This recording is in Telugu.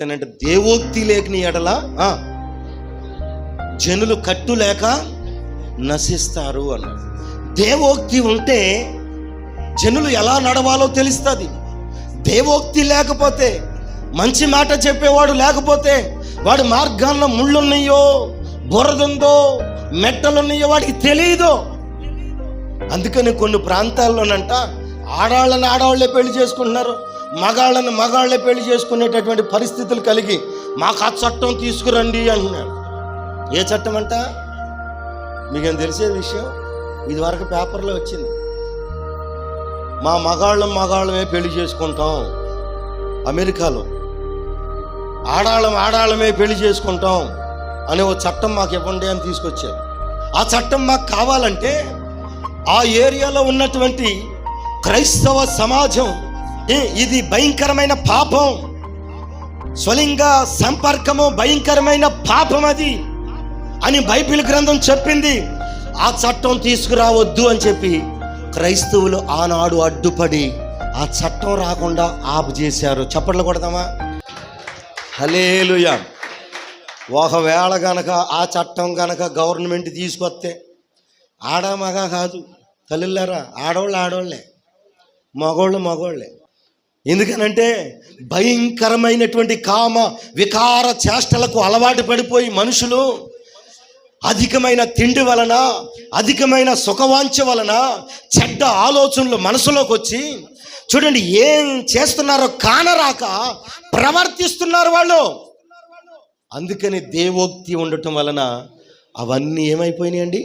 అంటే దేవోక్తి లేకని ఎడల ఆ, జనులు కట్టు లేక నశిస్తారు అన్నారు దేవోక్తి ఉంటే జనులు ఎలా నడవాలో తెలుస్తుంది. దేవోక్తి లేకపోతే మంచి మాట చెప్పేవాడు లేకపోతే వాడి మార్గాల్లో ముళ్ళున్నాయో బురదుందో మెట్టలున్నాయో వాడికి తెలియదు అందుకని కొన్ని ప్రాంతాల్లోనంట ఆడవాళ్ళని ఆడవాళ్ళే పెళ్ళి చేసుకుంటున్నారు. మగాళ్ళని మగాళ్ళే పెళ్ళి చేసుకునేటటువంటి పరిస్థితులు కలిగి మాకు ఆ చట్టం తీసుకురండి అంటున్నాడు. ఏ చట్టం అంట? మీకేం తెలిసే విషయం? ఇది వరకు పేపర్లో వచ్చింది. మా మగాళ్ళం మగాళ్ళమే పెళ్ళి చేసుకుంటాం అమెరికాలో. ఆడాళ్ళం ఆడాళ్ళమే పెళ్ళి చేసుకుంటాం అనే ఓ చట్టం మాకు ఇవ్వండి అని తీసుకొచ్చారు. ఆ చట్టం మాకు కావాలంటే ఆ ఏరియాలో ఉన్నటువంటి క్రైస్తవ సమాజం ఏ, ఇది భయంకరమైన పాపం. స్వలింగ సంపర్కము భయంకరమైన పాపం అది అని బైబిల్ గ్రంథం చెప్పింది. ఆ చట్టం తీసుకురావద్దు అని చెప్పి క్రైస్తవులు ఆనాడు అడ్డుపడి ఆ చట్టం రాకుండా ఆపు చేశారు. చప్పట్లు కొడదామా హలేలుయా ఒకవేళ గనక ఆ చట్టం గనక గవర్నమెంట్ తీసుకొస్తే ఆడ మగ కాదు తల్లిలారా ఆడవాళ్ళు ఆడవాళ్ళే మగోళ్ళు మగోళ్ళే. ఎందుకనంటే భయంకరమైనటువంటి కామ వికార చేష్టలకు అలవాటు పడిపోయి మనుషులు అధికమైన తిండి వలన అధికమైన సుఖవాంఛ వలన చెడ్డ ఆలోచనలు మనసులోకి వచ్చి చూడండి ఏం చేస్తున్నారో కానరాక ప్రవర్తిస్తున్నారు వాళ్ళు. అందుకని దేవోక్తి ఉండటం వలన అవన్నీ ఏమైపోయినాయండి?